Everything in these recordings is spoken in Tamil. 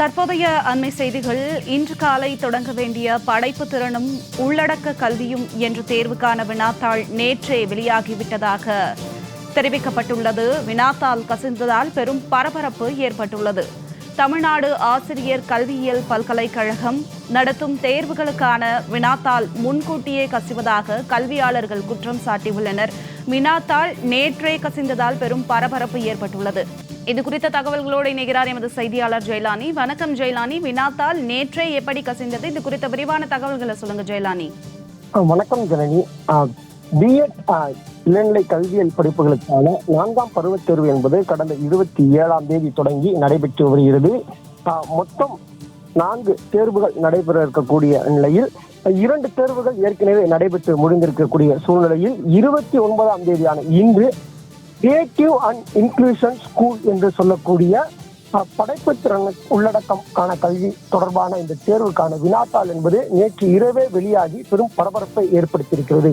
தற்போதைய அண்மை செய்திகள் இன்று காலை தொடங்க வேண்டிய படைப்பு திறனும் உள்ளடக்க கல்வியும் என்ற தேர்வுக்கான வினாத்தாள் நேற்றே வெளியாகிவிட்டதாக தெரிவிக்கப்பட்டுள்ளது. வினாத்தாள் கசிந்ததால் பெரும் பரபரப்பு ஏற்பட்டுள்ளது. தமிழ்நாடு ஆசிரியர் கல்வியியல் பல்கலைக்கழகம் நடத்தும் தேர்வுகளுக்கான வினாத்தாள் முன்கூட்டியே கசிவதாக கல்வியாளர்கள் குற்றம் சாட்டியுள்ளனர். வினாத்தாள் நேற்றே கசிந்ததால் பெரும் பரபரப்பு ஏற்பட்டுள்ளது. இது குறித்த தகவல்களோடு இணைகிறார் எமது செய்தியாளர் ஜெயலானி. வணக்கம் ஜெயலானி. வினாத்தாள் நேற்றே எப்படி கசிந்தது? இது குறித்த விரிவான தகவல்களை சொல்லுங்க ஜெயலானி. வணக்கம் ஜனனி. பிஎட் இளநிலை கல்வியல் படிப்புகளுக்கான நான்காம் பருவத் தேர்வு என்பது கடந்த இருபத்தி ஏழாம் தேதி தொடங்கி நடைபெற்று வருகிறது. மொத்தம் நான்கு தேர்வுகள் நடைபெற இருக்கக்கூடிய நிலையில் இரண்டு தேர்வுகள் ஏற்கனவே நடைபெற்று முடிந்திருக்கக்கூடிய சூழ்நிலையில் இருபத்தி ஒன்பதாம் தேதியான இன்று கிரியேட்டிவ் அண்ட் இன்க்ளூஷன் ஸ்கூல் என்று சொல்லக்கூடிய படைப்பு திறன் உள்ளடக்கமான கல்வி தொடர்பான இந்த தேர்வுக்கான வினாத்தாள் என்பது நேற்று இரவே வெளியாகி பெரும் பரபரப்பை ஏற்படுத்தியிருக்கிறது.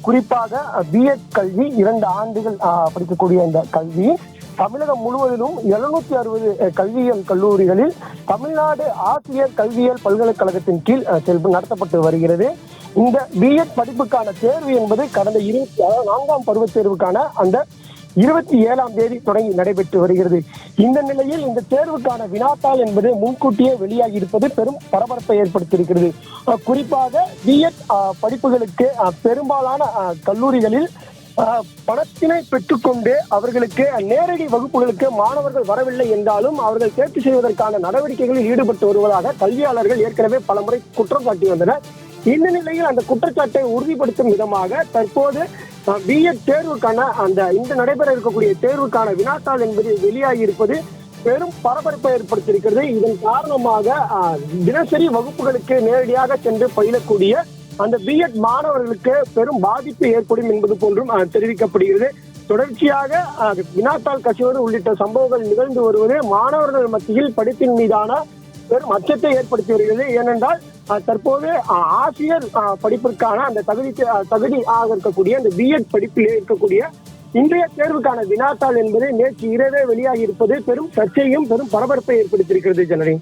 குறிப்பாக பிஎட் கல்வி இரண்டு ஆண்டுகள் படிக்கக்கூடிய இந்த கல்வி தமிழகம் முழுவதிலும் எழுநூத்தி அறுபது கல்வியியல் கல்லூரிகளில் தமிழ்நாடு ஆசிரியர் கல்வியியல் பல்கலைக்கழகத்தின் கீழ் அஹ், நடத்தப்பட்டு வருகிறது. இந்த பிஎட் படிப்புக்கான தேர்வு என்பது கடந்த இருபத்தி நான்காம் பருவத் தேர்வுக்கான அந்த இருபத்தி ஏழாம் தேதி தொடங்கி நடைபெற்று வருகிறது. இந்த நிலையில் இந்த தேர்வுக்கான வினாத்தாள் என்பது முன்கூட்டியே வெளியாகி இருப்பது பெரும் பரபரப்பை ஏற்படுத்தியிருக்கிறது. குறிப்பாக பிஎட் படிப்புகளுக்கு பெரும்பாலான கல்லூரிகளில் பணத்தினை பெற்றுக்கொண்டு அவர்களுக்கு நேரடி வகுப்புகளுக்கு மாணவர்கள் வரவில்லை என்றாலும் அவர்கள் தேர்ச்சி செய்வதற்கான நடவடிக்கைகளில் ஈடுபட்டு வருவதாக கல்வியாளர்கள் ஏற்கனவே பலமுறை குற்றம் சாட்டி வந்தனர். இந்த நிலையில் அந்த குற்றச்சாட்டை உறுதிப்படுத்தும் விதமாக தற்போது பிஎட் தேர்வுக்கான அந்த இந்த நடைபெற இருக்கக்கூடிய தேர்வுக்கான வினாத்தாள் என்பது வெளியாகி இருப்பது பெரும் பரபரப்பை ஏற்படுத்தியிருக்கிறது. இதன் காரணமாக தினசரி வகுப்புகளுக்கு நேரடியாக சென்று பயிலக்கூடிய அந்த பிஎட் மாணவர்களுக்கு பெரும் பாதிப்பு ஏற்படும் என்பது போன்றும் தெரிவிக்கப்படுகிறது. தொடர்ச்சியாக வினாத்தாள் கசிவது உள்ளிட்ட சம்பவங்கள் நிகழ்ந்து வருவது மாணவர்கள் மத்தியில் படிப்பின் மீதான பெரும் அச்சத்தை ஏற்படுத்தி வருகிறது. ஏனென்றால் தற்போது ஆசிரியர் படிப்பிற்கான அந்த தகுதி தகுதி ஆக இருக்கக்கூடிய அந்த பிஎட் படிப்பிலே இருக்கக்கூடிய இன்றைய தேர்வுக்கான வினாத்தாள் என்பது நேற்று இரவே வெளியாகி இருப்பது பெரும் சர்ச்சையும் பெரும் பரபரப்பை ஏற்படுத்தியிருக்கிறது ஜனனி.